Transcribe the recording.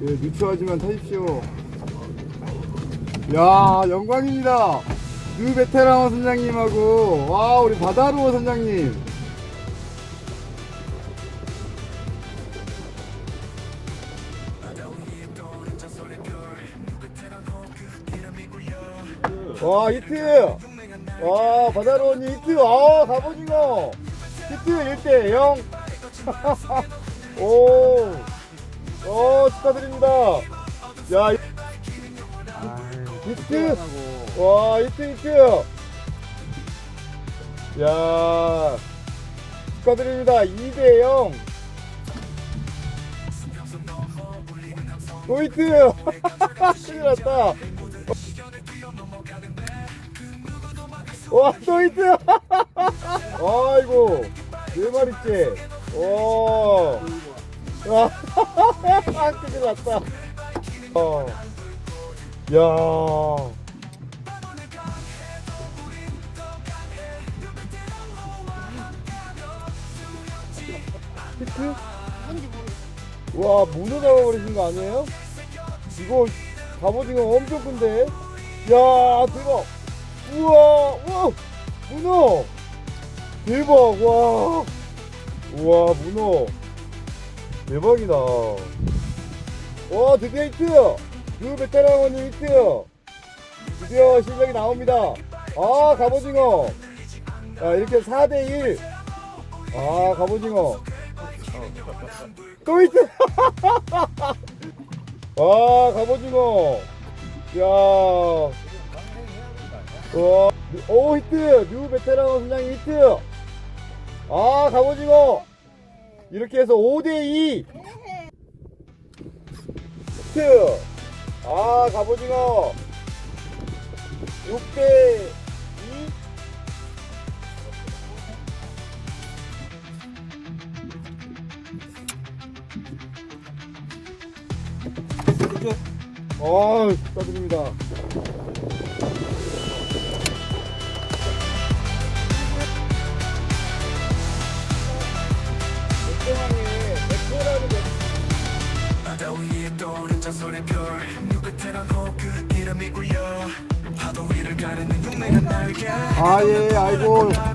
예, 누추하지만 타십시오. 야, 영광입니다. 뉴 베테랑 선장님하고, 와, 우리 바다루어 선장님. 와, 히트! 와, 바다루어님 히트! 아, 갑오징어! 히트 1대 0! 오! 어 축하드립니다. 야 이- 히트 와 히트 히트. 야 축하드립니다. 2대 0. 또 히트. 큰일 났다. 와또 히트. 아이고 네 마리째. 와. 야, 큰일 났다. 어. 야. 히트? 와, 문어 잡아버리신 거 아니에요? 이거 갑오징어 엄청 큰데? 야, 대박! 우와, 우와! 문어! 대박, 와! 우와, 문어! 대박이다. 와, 드디어 히트! 뉴 베테랑 원님 히트! 드디어 실력이 나옵니다. 아, 갑오징어! 자, 이렇게 4대1. 아, 갑오징어. 또 히트! 와, 갑오징어. 야 와, 오, 히트! 뉴 베테랑 선장님 히트! 아, 갑오징어! 이렇게 해서 5대2 히트. 아 갑오징어. 6대2 아 축하드립니다 위에 떠오른 전설의 별. 누구테랑 호그 이름이고요 파도 위를 가르는 용맹한 날개. 아, 예, 아이고. 가